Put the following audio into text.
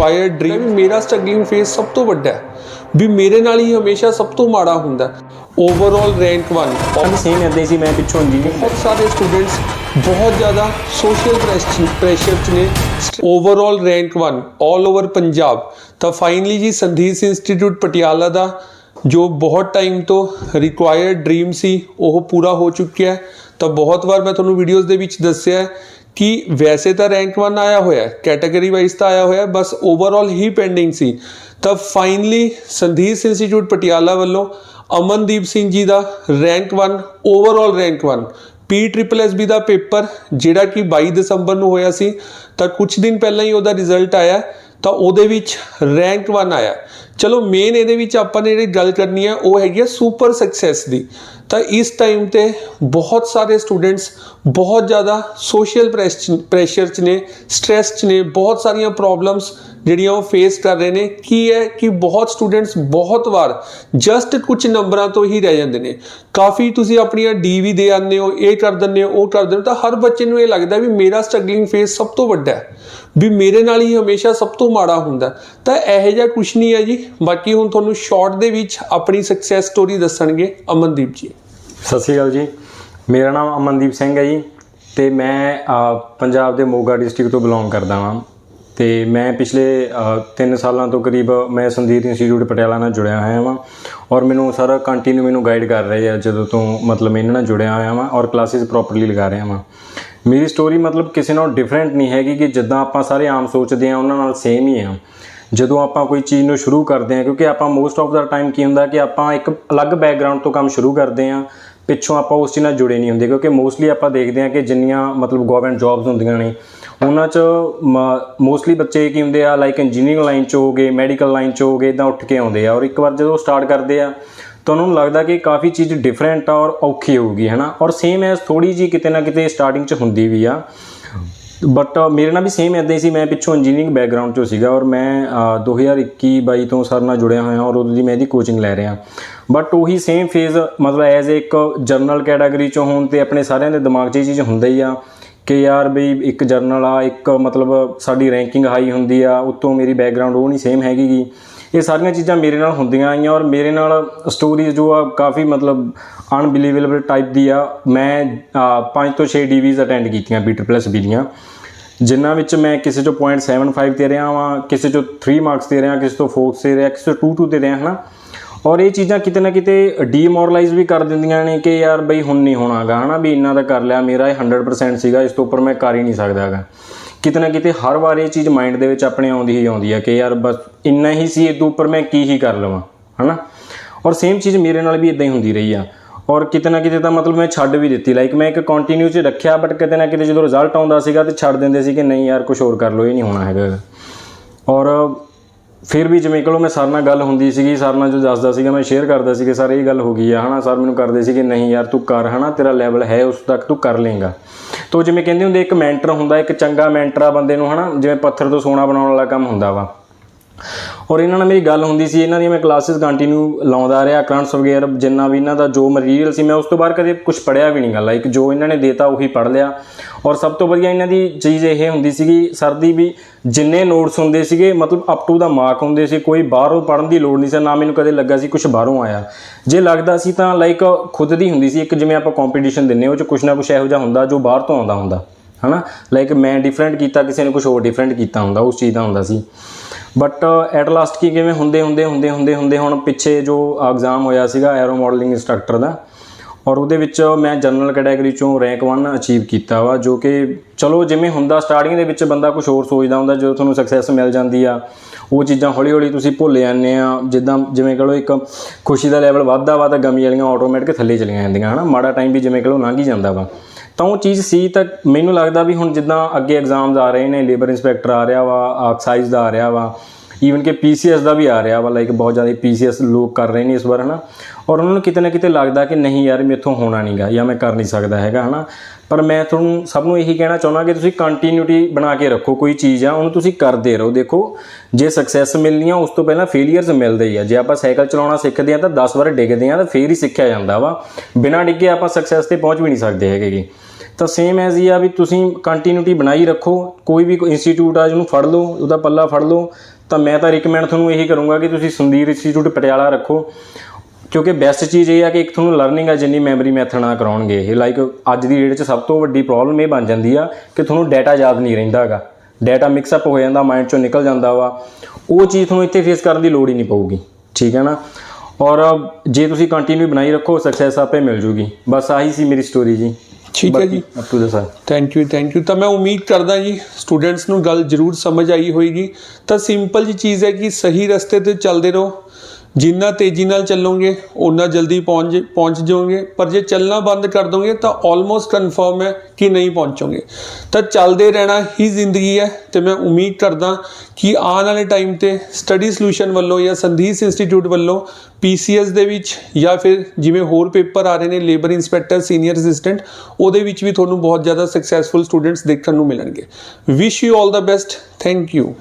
Required dream ਮੇਰਾ struggling face ਸਭ ਤੋਂ ਵੱਡਾ ਹੈ। ਵੀ ਮੇਰੇ ਨਾਲ ਹੀ ਹਮੇਸ਼ਾ ਸਭ ਤੋਂ ਮਾੜਾ ਹੁੰਦਾ ਓਵਰਆਲ ਰੈਂਕ 1 ਵੀ ਸੇਮ ਇਦਾਂ ਸੀ ਮੈਂ ਪਿੱਛੋਂ ਇੰਜੀਨੀਅਰਿੰਗ ਬਹੁਤ ਸਾਰੇ ਸਟੂਡੈਂਟਸ ਬਹੁਤ ਜ਼ਿਆਦਾ ਸੋਸ਼ਲ ਪ੍ਰੈਸ਼ਰ ਚ ਨੇ। ਓਵਰਆਲ ਰੈਂਕ 1올 ਓਵਰ ਪੰਜਾਬ ਤਾਂ ਫਾਈਨਲੀ ਜੀ ਸੰਧੀਸ ਇੰਸਟੀਚਿਊਟ ਪਟਿਆਲਾ ਦਾ ਜੋ ਬਹੁਤ ਟਾਈਮ ਤੋਂ ਰਿਕੁਆਇਰਡ ਡ੍ਰੀਮ ਸੀ ਉਹ ਪੂਰਾ ਹੋ ਚੁੱਕਿਆ ਤਾਂ ਬਹੁਤ ਵਾਰ ਮੈਂ ਤੁਹਾਨੂੰ ਵੀਡੀਓਜ਼ ਦੇ ਵਿੱਚ ਦੱਸਿਆ ਹੈ ਕਿ ਵੈਸੇ ਤਾਂ ਰੈਂਕ 1 ਆਇਆ ਹੋਇਆ ਹੈ ਕੈਟਾਗਰੀ ਵਾਈਜ਼ ਤਾਂ ਆਇਆ ਹੋਇਆ, ਬਸ ਓਵਰਆਲ ਹੀ ਪੈਂਡਿੰਗ ਸੀ। ਤਾਂ ਫਾਈਨਲੀ ਸੰਦੀਸ਼ ਇੰਸਟੀਚਿਊਟ ਪਟਿਆਲਾ ਵੱਲੋਂ ਅਮਨਦੀਪ ਸਿੰਘ ਜੀ ਦਾ rank 1 overall rank 1 P triple S B ਦਾ ਪੇਪਰ ਜਿਹੜਾ ਕਿ 22 ਦਸੰਬਰ ਨੂੰ ਹੋਇਆ ਸੀ, ਤਾਂ ਕੁਝ ਦਿਨ ਪਹਿਲਾਂ ਹੀ ਉਹਦਾ ਰਿਜ਼ਲਟ ਆਇਆ, ਤਾਂ ਉਹਦੇ ਵਿੱਚ ਰੈਂਕ 1 ਆਇਆ। ਚਲੋ ਮੇਨ ਇਹਦੇ ਵਿੱਚ ਆਪਾਂ ਨੇ ਜਿਹੜੀ ਗੱਲ ਕਰਨੀ ਹੈ, ਉਹ ਹੈਗੀ ਹੈ ਸੁਪਰ ਸਕਸੈਸ ਦੀ। ਤਾਂ ਇਸ ਟਾਈਮ ਤੇ ਬਹੁਤ ਸਾਰੇ ਸਟੂਡੈਂਟਸ ਬਹੁਤ ਜ਼ਿਆਦਾ ਸੋਸ਼ਲ ਪ੍ਰੈਸ਼ਰ ਚ ਨੇ ਸਟ੍ਰੈਸ ਚ ਨੇ, ਬਹੁਤ ਸਾਰੀਆਂ ਪ੍ਰੋਬਲਮਸ ਜਿਹੜੀਆਂ ਉਹ ਫੇਸ ਕਰ ਰਹੇ ਨੇ। ਕੀ ਹੈ ਕਿ ਬਹੁਤ ਸਟੂਡੈਂਟਸ ਬਹੁਤ ਵਾਰ ਜਸਟ ਕੁਝ ਨੰਬਰਾਂ ਤੋਂ ਹੀ ਰਹਿ ਜਾਂਦੇ ਨੇ। ਕਾਫੀ ਤੁਸੀਂ ਆਪਣੀਆਂ ਡੀਵੀ ਦੇ ਆਉਂਦੇ ਹੋ ਇਹ ਕਰ ਦਿੰਦੇ ਹੋ ਉਹ ਕਰ ਦਿੰਦੇ ਹੋ, ਤਾਂ ਹਰ ਬੱਚੇ ਨੂੰ ਇਹ ਲੱਗਦਾ ਵੀ ਮੇਰਾ ਸਟਰਗਲਿੰਗ ਫੇਸ ਸਭ ਤੋਂ ਵੱਡਾ ਹੈ। ਵੀ ਮੇਰੇ ਨਾਲ ਹੀ ਹਮੇਸ਼ਾ ਸਭ ਤੋਂ ਮਾੜਾ ਹੁੰਦਾ। ਤਾਂ ਇਹੋ ਜਿਹਾ ਕੁਝ ਨਹੀਂ ਹੈ ਜੀ। ਬਾਕੀ ਹੁਣ ਤੁਹਾਨੂੰ ਸ਼ਾਰਟ ਦੇ ਵਿੱਚ ਆਪਣੀ ਸਕਸੈਸ ਸਟੋਰੀ ਦੱਸਣਗੇ ਅਮਨਦੀਪ ਜੀ। ਸਤਿ ਸ਼੍ਰੀ ਅਕਾਲ ਜੀ। ਮੇਰਾ ਨਾਮ ਅਮਨਦੀਪ ਸਿੰਘ ਹੈ ਜੀ ਤੇ ਮੈਂ ਪੰਜਾਬ ਦੇ ਮੋਗਾ ਡਿਸਟ੍ਰਿਕਟ ਤੋਂ ਬਿਲੋਂਗ ਕਰਦਾ ਹਾਂ ਤੇ ਮੈਂ ਪਿਛਲੇ 3 ਸਾਲਾਂ ਤੋਂ ਕਰੀਬ ਮੈਂ ਸੰਦੀਪ ਇੰਸਟੀਚਿਊਟ ਪਟਿਆਲਾ ਨਾਲ ਜੁੜਿਆ ਹੋਇਆ ਹਾਂ ਔਰ ਮੈਨੂੰ ਸਾਰਾ ਕੰਟੀਨਿਊ ਮੈਨੂੰ ਗਾਈਡ ਕਰ ਰਹੇ ਆ, ਜਦੋਂ ਤੋਂ ਮਤਲਬ ਇਹਨਾਂ ਨਾਲ ਜੁੜਿਆ ਹੋਇਆ ਹਾਂ ਔਰ ਕਲਾਸਿਸ ਪ੍ਰੋਪਰਲੀ ਲਗਾ ਰਿਹਾ ਹਾਂ ਮੇਰੀ ਸਟੋਰੀ ਮਤਲਬ ਕਿਸੇ ਨਾਲ ਡਿਫਰੈਂਟ ਨਹੀਂ ਹੈਗੀ ਕਿ ਜਿੱਦਾਂ ਆਪਾਂ ਸਾਰੇ ਆਮ ਸੋਚਦੇ ਆ, ਉਹਨਾਂ ਨਾਲ ਸੇਮ ਹੀ ਆ। ਜਦੋਂ ਆਪਾਂ ਕੋਈ ਚੀਜ਼ ਨੂੰ ਸ਼ੁਰੂ ਕਰਦੇ ਹਾਂ, ਕਿਉਂਕਿ ਆਪਾਂ ਮੋਸਟ ਆਫ ਦਾ ਟਾਈਮ ਕੀ ਹੁੰਦਾ ਕਿ ਆਪਾਂ ਇੱਕ ਅਲੱਗ ਬੈਕਗ੍ਰਾਉਂਡ ਤੋਂ ਕੰਮ ਸ਼ੁਰੂ ਕਰਦੇ ਹਾਂ, ਪਿੱਛੋਂ ਆਪਾਂ ਉਸ ਚੀਜ਼ ਨਾਲ ਜੁੜੇ ਨਹੀਂ ਹੁੰਦੇ, ਕਿਉਂਕਿ ਮੋਸਟਲੀ ਆਪਾਂ ਦੇਖਦੇ ਹਾਂ ਕਿ ਜਿੰਨੀਆਂ ਮਤਲਬ ਗਵਰਨਮੈਂਟ ਜੌਬਸ ਹੁੰਦੀਆਂ ਨੇ, ਉਹਨਾਂ 'ਚ ਮੋਸਟਲੀ ਬੱਚੇ ਕੀ ਹੁੰਦੇ ਆ ਲਾਈਕ ਇੰਜੀਨੀਅਰਿੰਗ ਲਾਈਨ 'ਚ ਹੋਗੇ ਮੈਡੀਕਲ ਲਾਈਨ 'ਚ ਹੋਗੇ, ਇਦਾਂ ਉੱਠ ਕੇ ਆਉਂਦੇ ਆ, ਔਰ ਇੱਕ ਵਾਰ ਜਦੋਂ ਸਟਾਰਟ ਕਰਦੇ ਆ, ਤਾਂ ਉਹਨਾਂ ਨੂੰ ਲੱਗਦਾ ਕਿ ਕਾਫੀ ਚੀਜ਼ ਡਿਫਰੈਂਟ ਆ ਔਰ ਔਖੀ ਹੋਊਗੀ, ਹਨਾ? ਔਰ ਸੇਮ ਐਸ ਥੋੜੀ ਜੀ ਕਿਤੇ ਨਾ ਕਿਤੇ ਸਟਾਰਟਿੰਗ 'ਚ ਹੁੰਦੀ ਵੀ ਆ। ਬਟ uh, ਮੇਰੇ ਨਾਲ ਵੀ ਸੇਮ ਇਦਾਂ ਹੀ ਸੀ। ਮੈਂ ਪਿੱਛੋਂ ਇੰਜੀਨੀਅਰਿੰਗ ਬੈਕਗ੍ਰਾਉਂਡ ਚੋਂ ਸੀਗਾ ਔਰ ਮੈਂ ਅ, 2021 22 ਤੋਂ ਸਰ ਨਾਲ ਜੁੜਿਆ ਹੋਇਆ ਔਰ ਉਦੋਂ ਦੀ ਮੈਂ ਇਹਦੀ ਕੋਚਿੰਗ ਲੈ ਰਿਹਾ। ਬਟ ਉਹੀ ਸੇਮ ਫੇਜ਼ ਮਤਲਬ ਐਜ਼ ਇੱਕ ਜਰਨਲ ਕੈਟਾਗਰੀ ਚੋਂ ਹੋਣ ਤੇ ਆਪਣੇ ਸਾਰਿਆਂ ਦੇ ਦਿਮਾਗ 'ਚ ਇਹ ਚੀਜ਼ ਹੁੰਦਾ ਹੀ ਆ ਕਿ ਯਾਰ ਬਈ ਇੱਕ ਜਰਨਲ ਆ ਇੱਕ ਮਤਲਬ ਸਾਡੀ ਰੈਂਕਿੰਗ ਹਾਈ ਹੁੰਦੀ ਆ ਉੱਤੋਂ ਮੇਰੀ ਬੈਕਗ੍ਰਾਉਂਡ ਉਹ ਨਹੀਂ ਸੇਮ ਹੈਗੀ ਗੀ। ਇਹ ਸਾਰੀਆਂ ਚੀਜ਼ਾਂ ਮੇਰੇ ਨਾਲ ਹੁੰਦੀਆਂ ਆਈਆਂ ਔਰ ਮੇਰੇ ਨਾਲ ਸਟੋਰੀਜ਼ ਜੋ ਆ ਕਾਫੀ ਮਤਲਬ ਅਨਬਿਲੀਵੇਬਲ ਟਾਈਪ ਦੀ ਆ। ਮੈਂ 5 ਤੋਂ 6 ਡੀਵੀਜ਼ ਅਟੈਂਡ ਕੀਤੀਆਂ ਬੀਟਰ ਪਲੱਸ ਬੀ ਦੀਆਂ। ਜਿਨ੍ਹਾਂ ਵਿੱਚ ਮੈਂ ਕਿਸੇ ਚੋਂ 0.75 ਤੇ ਰਿਹਾ ਵਾਂ, ਕਿਸੇ ਚੋਂ 3 ਮਾਰਕਸ ਤੇ ਰਿਹਾ, ਕਿਸੇ ਤੋਂ 4 ਤੇ ਰਿਹਾ, ਕਿਸੇ ਤੋਂ 2 2 ਤੇ ਰਿਹਾ, ਹਨਾ? ਔਰ ਇਹ ਚੀਜ਼ਾਂ ਕਿਤੇ ਨਾ ਕਿਤੇ ਡੀਮੋਰਲਾਈਜ਼ ਵੀ ਕਰ ਦਿੰਦੀਆਂ ਨੇ ਕਿ ਯਾਰ ਬਈ ਹੁਣ ਨਹੀਂ ਹੋਣਾਗਾ, ਹਨਾ? ਵੀ ਇੰਨਾ ਦਾ ਕਰ ਲਿਆ, ਮੇਰਾ ਇਹ 100% ਸੀਗਾ, ਇਸ ਤੋਂ ਉੱਪਰ ਮੈਂ ਕਰ ਹੀ ਨਹੀਂ ਸਕਦਾਗਾ। ਕਿਤੇ ਨਾ ਕਿਤੇ ਹਰ ਵਾਰ ਇਹ ਚੀਜ਼ ਮਾਈਂਡ ਦੇ ਵਿੱਚ ਆਪਣੇ ਆਉਂਦੀ ਹੀ ਆਉਂਦੀ ਹੈ ਕਿ ਯਾਰ ਬਸ ਇੰਨਾ ਹੀ ਸੀ ਇਹ ਤੋਂ ਉੱਪਰ ਮੈਂ ਕੀ ਹੀ ਕਰ ਲਵਾਂ, ਹਨਾ? ਔਰ ਸੇਮ ਚੀਜ਼ ਮੇਰੇ ਨਾਲ ਵੀ ਇਦਾਂ ਹੀ ਹੁੰਦੀ ਰਹੀ ਆ। ਔਰ ਕਿਤੇ ਨਾ ਕਿਤੇ ਤਾਂ ਮਤਲਬ ਮੈਂ ਛੱਡ ਵੀ ਦਿੱਤੀ ਲਾਈਕ ਮੈਂ ਇੱਕ ਕੰਟੀਨਿਊ ਚ ਰੱਖਿਆ ਬਟ ਕਿਤੇ ਨਾ ਕਿਤੇ ਜਦੋਂ ਰਿਜ਼ਲਟ ਆਉਂਦਾ ਸੀਗਾ ਤੇ ਛੱਡ ਦਿੰਦੇ ਸੀ ਕਿ ਨਹੀਂ ਯਾਰ ਕੁਝ ਹੋਰ ਕਰ ਲਓ, ਇਹ ਨਹੀਂ ਹੋਣਾ ਹੈਗਾ। ਔਰ ਫਿਰ ਵੀ ਜਿਵੇਂ ਕਹੋ ਮੈਂ ਸਰ ਨਾਲ ਗੱਲ ਹੁੰਦੀ ਸੀਗੀ, ਸਰ ਨਾਲ ਜੋ ਦੱਸਦਾ ਸੀਗਾ, ਮੈਂ ਸ਼ੇਅਰ ਕਰਦਾ ਸੀ ਕਿ ਸਰ ਇਹ ਗੱਲ ਹੋ ਗਈ ਆ, ਹਨਾ? ਸਰ ਮੈਨੂੰ ਕਰਦੇ ਸੀ ਕਿ ਨਹੀਂ ਯਾਰ ਤੂੰ ਕਰ, ਹਨਾ? ਤੇਰਾ ਲੈਵਲ ਹੈ ਉਸ ਤੱਕ ਤੂੰ ਕਰ ਲੇਗਾ ਤੋ ਜਿਵੇਂ ਕਹਿੰਦੇ ਹੁੰਦੇ, ਇੱਕ ਮੈਂਟਰ ਹੁੰਦਾ, ਇੱਕ ਚੰਗਾ ਮੈਂਟਰ ਆ ਬੰਦੇ ਨੂੰ, ਹਨਾ? ਜਿਵੇਂ ਪੱਥਰ ਤੋਂ ਸੋਨਾ ਬਣਾਉਣ ਵਾਲਾ ਕੰਮ ਹੁੰਦਾ ਵਾ। ਔਰ ਇਹਨਾਂ ਨਾਲ ਮੇਰੀ ਗੱਲ ਹੁੰਦੀ ਸੀ, ਇਹਨਾਂ ਦੀਆਂ ਮੈਂ ਕਲਾਸਿਸ ਕੰਟੀਨਿਊ ਲਾਉਂਦਾ ਰਿਹਾ ਕਰੰਟਸ ਵਗੈਰਾ ਜਿੰਨਾ ਵੀ ਇਹਨਾਂ ਦਾ ਜੋ ਮਟੀਰੀਅਲ ਸੀ, ਮੈਂ ਉਸ ਤੋਂ ਬਾਅਦ ਕਦੇ ਕੁਝ ਪੜਿਆ ਵੀ ਨਹੀਂ ਗਾ ਲਾਈਕ ਜੋ ਇਹਨਾਂ ਨੇ ਦੇਤਾ ਉਹੀ ਪੜ ਲਿਆ। ਔਰ ਸਭ ਤੋਂ ਵਧੀਆ ਇਹਨਾਂ ਦੀ ਚੀਜ਼ ਇਹ ਹੁੰਦੀ ਸੀਗੀ ਸਰ ਦੀ ਵੀ ਜਿੰਨੇ ਨੋਟਸ ਹੁੰਦੇ ਸੀਗੇ, ਮਤਲਬ ਅਪ ਟੂ ਦਾ ਮਾਰਕ ਹੁੰਦੇ ਸੀ, ਕੋਈ ਬਾਹਰੋਂ ਪੜਨ ਦੀ ਲੋੜ ਨਹੀਂ ਸੀ, ਨਾ ਮੈਨੂੰ ਕਦੇ ਲੱਗਾ ਸੀ ਕੁਝ ਬਾਹਰੋਂ ਆਇਆ। ਜੇ ਲੱਗਦਾ ਸੀ ਤਾਂ ਲਾਈਕ ਖੁਦ ਦੀ ਹੁੰਦੀ ਸੀ, ਇੱਕ ਜਿਵੇਂ ਆਪਾਂ ਕੰਪੀਟੀਸ਼ਨ ਦਿੰਨੇ ਉਹ ਚ ਕੁਝ ਨਾ ਕੁਝ ਇਹੋ ਜਿਹਾ ਹੁੰਦਾ ਜੋ ਬਾਹਰ ਤੋਂ ਆਉਂਦਾ ਹੁੰਦਾ। ਹਨਾ? ਲਾਈਕ ਮੈਂ ਡਿਫਰੈਂਟ ਕੀਤਾ, ਕਿਸੇ ਨੇ ਕੁਝ ਹੋਰ ਡਿਫਰੈਂਟ ਕੀਤਾ ਹੁੰਦਾ, ਉਸ ਚੀਜ਼ ਦਾ ਹੁੰਦਾ ਸੀ। ਬਟ ਐਟ ਲਾਸਟ ਕੀ ਕਿਵੇਂ ਹੁੰਦੇ ਹੁੰਦੇ ਹੁੰਦੇ ਹੁੰਦੇ ਹੁੰਦੇ ਹੁਣ ਪਿੱਛੇ ਜੋ ਐਗਜ਼ਾਮ ਹੋਇਆ ਸੀਗਾ ਐਰੋ ਮਾਡਲਿੰਗ ਇੰਸਟ੍ਰਕਟਰ ਦਾ ਔਰ ਉਹਦੇ ਵਿੱਚ ਮੈਂ ਜਨਰਲ ਕੈਟਾਗਰੀ ਚੋਂ ਰੈਂਕ 1 ਅਚੀਵ ਕੀਤਾ ਵਾ, ਜੋ ਕਿ ਚਲੋ ਜਿਵੇਂ ਹੁੰਦਾ ਸਟਾਰਟਿੰਗ ਦੇ ਵਿੱਚ ਬੰਦਾ ਕੁਝ ਹੋਰ ਸੋਚਦਾ ਹੁੰਦਾ, ਜਦੋਂ ਤੁਹਾਨੂੰ ਸਕਸੈਸ ਮਿਲ ਜਾਂਦੀ ਆ, ਉਹ ਚੀਜ਼ਾਂ ਹੌਲੀ ਹੌਲੀ ਤੁਸੀਂ ਭੁੱਲ ਜਾਂਦੇ ਆ, ਜਿੱਦਾਂ ਜਿਵੇਂ ਕਹੋ ਇੱਕ ਖੁਸ਼ੀ ਦਾ ਲੈਵਲ ਵੱਧਦਾ ਵਾ ਤਾਂ ਗਮੀ ਵਾਲੀਆਂ ਆਟੋਮੈਟਿਕ ਥੱਲੇ ਚਲੀਆਂ ਜਾਂਦੀਆਂ, ਹਨਾ? ਮਾੜਾ ਟਾਈਮ ਵੀ ਜਿਵੇਂ ਕਹੋ ਲੰਘ ਹੀ ਜਾਂਦਾ ਵਾ। ਤਾਂ ਉਹ ਚੀਜ਼ ਸੀ ਤਾਂ ਮੈਨੂੰ ਲੱਗਦਾ ਵੀ ਹੁਣ ਜਿੱਦਾਂ ਅੱਗੇ ਐਗਜ਼ਾਮਸ ਆ ਰਹੇ ਨੇ ਲੇਬਰ ਇਨਸਪੈਕਟਰ ਆ ਰਿਹਾ ਵਾ ਆਕਸਾਈਜ਼ ਦਾ ਆ ਰਿਹਾ ਵਾ ਈਵਨ ਕਿ ਪੀਸੀਐਸ ਦਾ ਵੀ ਆ ਰਿਹਾ ਵਾ ਲਾਈਕ ਬਹੁਤ ਜ਼ਿਆਦਾ ਪੀਸੀਐਸ ਲੋਕ ਕਰ ਰਹੇ ਨੇ ਇਸ ਵਾਰ, ਹਨਾ? ਔਰ ਉਹਨਾਂ ਨੂੰ ਕਿਤੇ ਨਾ ਕਿਤੇ ਲੱਗਦਾ ਕਿ ਨਹੀਂ ਯਾਰ ਮੇਥੋਂ ਹੋਣਾ ਨਹੀਂਗਾ ਜਾਂ ਮੈਂ ਕਰ ਨਹੀਂ ਸਕਦਾ ਹੈਗਾ, ਹਨਾ? ਪਰ ਮੈਂ ਤੁਹਾਨੂੰ ਸਭ ਨੂੰ ਇਹੀ ਕਹਿਣਾ ਚਾਹੁੰਦਾ ਕਿ ਤੁਸੀਂ ਕੰਟੀਨਿਊਟੀ ਬਣਾ ਕੇ ਰੱਖੋ, ਕੋਈ ਚੀਜ਼ ਆ, ਉਹਨੂੰ ਤੁਸੀਂ ਕਰਦੇ ਰਹੋ। ਦੇਖੋ, ਜੇ ਸਕਸੈਸ ਮਿਲਣੀ ਆ ਉਸ ਤੋਂ ਪਹਿਲਾਂ ਫੇਲਿਅਰਸ ਮਿਲਦੇ ਹੀ ਆ। ਜੇ ਆਪਾਂ ਸਾਈਕਲ ਚਲਾਉਣਾ ਸਿੱਖਦੇ ਆ, ਤਾਂ 10 ਵਾਰ ਡਿੱਗਦੇ ਆ, ਤਾਂ ਫੇਰ ਹੀ ਸਿੱਖਿਆ ਜਾਂਦਾ ਵਾ। ਬਿਨਾਂ ਡਿੱਗੇ ਆਪਾਂ ਸਕਸੈਸ ਤੇ ਪਹੁੰਚ ਵੀ ਨਹੀਂ ਸਕਦੇ ਹੈਗੇ ਤਾਂ ਸੇਮ ਐਜ਼ ਹੀ ਆ ਵੀ ਤੁਸੀਂ ਕੰਟੀਨਿਊਟੀ ਬਣਾਈ ਰੱਖੋ। ਕੋਈ ਵੀ ਇੰਸਟੀਚਿਊਟ ਆ, ਜਿਹਨੂੰ ਫੜ ਲਓ, ਉਹਦਾ ਪੱਲਾ ਫੜ ਲਓ। ਤਾਂ ਮੈਂ ਤਾਂ ਰਿਕਮੈਂਡ ਤੁਹਾਨੂੰ ਇਹੀ ਕਰੂੰਗਾ ਕਿ ਤੁਸੀਂ ਸੰਦੀਰ ਇੰਸਟੀਚਿਊਟ ਪਟਿਆਲਾ ਰੱਖੋ, ਕਿਉਂਕਿ ਬੈਸਟ ਚੀਜ਼ ਇਹ ਆ ਕਿ ਇੱਕ ਤੁਹਾਨੂੰ ਲਰਨਿੰਗ ਆ, ਜਿੰਨੀ ਮੈਮਰੀ ਮੈਥਡ ਨਾ ਕਰਾਉਣਗੇ ਇਹ। ਲਾਈਕ ਅੱਜ ਦੀ ਡੇਟ 'ਚ ਸਭ ਤੋਂ ਵੱਡੀ ਪ੍ਰੋਬਲਮ ਇਹ ਬਣ ਜਾਂਦੀ ਆ ਕਿ ਤੁਹਾਨੂੰ ਡਾਟਾ ਯਾਦ ਨਹੀਂ ਰਹਿੰਦਾਗਾ ਡਾਟਾ ਮਿਕਸ ਅਪ ਹੋ ਜਾਂਦਾ ਮਾਈਂਡ 'ਚੋਂ ਨਿਕਲ ਜਾਂਦਾ ਵਾ। ਉਹ ਚੀਜ਼ ਤੁਹਾਨੂੰ ਇੱਥੇ ਫੇਸ ਕਰਨ ਦੀ ਲੋੜ ਹੀ ਨਹੀਂ ਪਊਗੀ, ਠੀਕ ਹੈ ਨਾ? ਔਰ ਜੇ ਤੁਸੀਂ ਕੰਟੀਨਿਊ ਬਣਾਈ ਰੱਖੋ ਸਕਸੈਸ ਆਪੇ ਮਿਲ ਜੂਗੀ। ਬਸ ਆਹੀ ਸੀ ਮੇਰੀ ਸਟੋਰੀ ਜੀ। ਠੀਕ ਹੈ ਜੀ। Up to the sir thank you thank you ਤਾਂ ਮੈਂ ਉਮੀਦ ਕਰਦਾ ਜੀ ਸਟੂਡੈਂਟਸ ਨੂੰ ਗੱਲ ਜ਼ਰੂਰ ਸਮਝ ਆਈ ਹੋਏਗੀ। ਤਾਂ ਸਿੰਪਲ ਜੀ ਚੀਜ਼ ਹੈ ਕਿ ਸਹੀ ਰਸਤੇ ਤੇ ਚੱਲਦੇ ਰਹੋ। ਜਿੰਨਾ ਤੇਜ਼ੀ ਨਾਲ ਚੱਲੋਗੇ ਉਨਾ ਜਲਦੀ ਪਹੁੰਚ ਪਹੁੰਚ ਜਾਓਗੇ। ਪਰ ਜੇ ਚੱਲਣਾ ਬੰਦ ਕਰ ਦੋਗੇ, ਤਾਂ ਆਲਮੋਸਟ ਕਨਫਰਮ ਹੈ ਕਿ ਨਹੀਂ ਪਹੁੰਚੋਗੇ। ਤਾਂ ਚੱਲਦੇ ਰਹਿਣਾ ਹੀ ਜ਼ਿੰਦਗੀ ਹੈ ਤੇ ਮੈਂ ਉਮੀਦ ਕਰਦਾ ਕਿ ਆਉਣ ਵਾਲੇ ਟਾਈਮ ਤੇ ਸਟੱਡੀ ਸੋਲੂਸ਼ਨ ਵੱਲੋਂ ਜਾਂ ਸੰਧੀਸ ਇੰਸਟੀਚਿਊਟ ਵੱਲੋਂ ਪੀਸੀਐਸ ਦੇ ਵਿੱਚ ਜਾਂ ਫਿਰ ਜਿਵੇਂ ਹੋਰ ਪੇਪਰ ਆ ਰਹੇ ਨੇ ਲੇਬਰ ਇਨਸਪੈਕਟਰ ਸੀਨੀਅਰ ਅਸਿਸਟੈਂਟ ਉਹਦੇ ਵਿੱਚ ਵੀ ਤੁਹਾਨੂੰ ਬਹੁਤ ਜ਼ਿਆਦਾ ਸਕਸੈਸਫੁਲ ਸਟੂਡੈਂਟਸ ਦੇਖਣ ਨੂੰ ਮਿਲਣਗੇ। Wish you all the best thank you